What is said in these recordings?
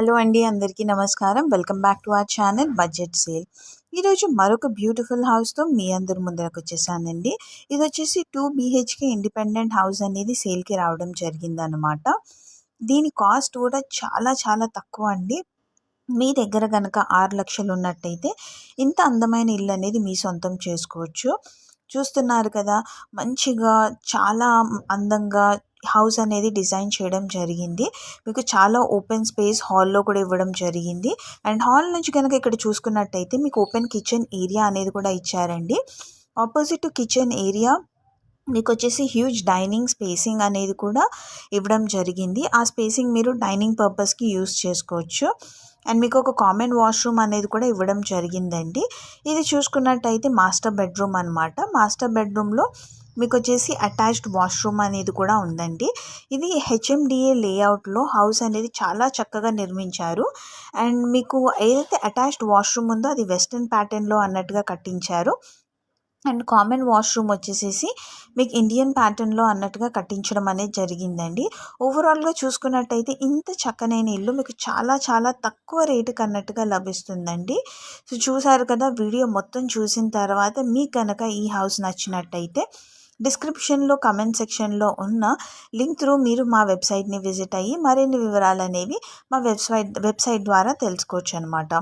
Hello అండి అందరికీ నమస్కారం. Welcome back to our channel budget sale. ఈరోజు మరొక బ్యూటిఫుల్ హౌస్తో మీ అందరి ముందరకు వచ్చేసానండి. ఇది వచ్చేసి టూ బీహెచ్కే ఇండిపెండెంట్ హౌస్ అనేది సేల్కి రావడం జరిగిందనమాట దీని కాస్ట్ కూడా చాలా చాలా తక్కువ అండి. మీ దగ్గర కనుక ఆరు లక్షలు ఉన్నట్టయితే ఇంత అందమైన ఇల్లు అనేది మీ సొంతం చేసుకోవచ్చు. చూస్తున్నారు కదా మంచిగా చాలా అందంగా హౌస్ అనేది డిజైన్ చేయడం జరిగింది. మీకు చాలా ఓపెన్ స్పేస్ హాల్లో కూడా ఇవ్వడం జరిగింది. అండ్ హాల్ నుంచి కనుక ఇక్కడ చూసుకున్నట్టయితే మీకు ఓపెన్ కిచెన్ ఏరియా అనేది కూడా ఇచ్చారండి. ఆపోజిట్ టు కిచెన్ ఏరియా మీకు వచ్చేసి హ్యూజ్ డైనింగ్ స్పేసింగ్ అనేది కూడా ఇవ్వడం జరిగింది. ఆ స్పేసింగ్ మీరు డైనింగ్ పర్పస్కి యూస్ చేసుకోవచ్చు. అండ్ మీకు ఒక కామన్ వాష్రూమ్ అనేది కూడా ఇవ్వడం జరిగిందండి. ఇది చూసుకున్నట్టయితే మాస్టర్ బెడ్రూమ్ అనమాట మాస్టర్ బెడ్రూమ్లో మీకు వచ్చేసి అటాచ్డ్ వాష్రూమ్ అనేది కూడా ఉందండి. ఇది హెచ్ఎండిఏ లేఅవుట్లో హౌస్ అనేది చాలా చక్కగా నిర్మించారు. అండ్ మీకు ఏదైతే అటాచ్డ్ వాష్రూమ్ ఉందో అది వెస్ట్రన్ ప్యాటర్న్లో అన్నట్టుగా కట్టించారు. అండ్ కామన్ వాష్రూమ్ వచ్చేసేసి మీకు ఇండియన్ ప్యాటర్న్లో అన్నట్టుగా కట్టించడం అనేది జరిగిందండి. ఓవరాల్గా చూసుకున్నట్టయితే ఇంత చక్కనైన ఇల్లు మీకు చాలా చాలా తక్కువ రేటుకి అన్నట్టుగా లభిస్తుందండి. సో చూసారు కదా వీడియో మొత్తం చూసిన తర్వాత మీకు కనుక ఈ హౌస్ నచ్చినట్టయితే డిస్క్రిప్షన్లో కమెంట్ సెక్షన్లో ఉన్న లింక్ త్రూ మీరు మా వెబ్సైట్ని విజిట్ అయ్యి మరిన్ని వివరాలు అనేవి మా వెబ్సైట్ వెబ్సైట్ ద్వారా తెలుసుకోవచ్చు అనమాట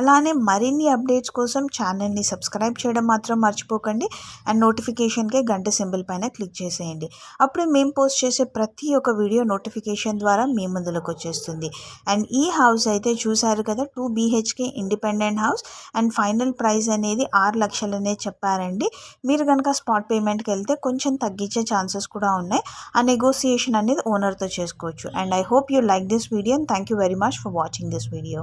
అలానే మరిన్ని అప్డేట్స్ కోసం ఛానల్ని సబ్స్క్రైబ్ చేయడం మాత్రం మర్చిపోకండి అండ్ నోటిఫికేషన్కే గంట సింబల్ పైన క్లిక్ చేసేయండి. అప్పుడు మేము పోస్ట్ చేసే ప్రతి ఒక్క వీడియో నోటిఫికేషన్ ద్వారా మీ ముందులోకి వచ్చేస్తుంది. అండ్ ఈ హౌస్ అయితే చూశారు కదా two BHK independent house and final price అనేది ఆరు లక్షలనే చెప్పారండి. మీరు కనుక స్పాట్ పేమెంట్కి వెళ్తే కొంచెం తగ్గించే ఛాన్సెస్ కూడా ఉన్నాయి. ఆ నెగోసియేషన్ అనేది ఓనర్తో చేసుకోవచ్చు. And I hope you like this video and thank you very much for watching this video.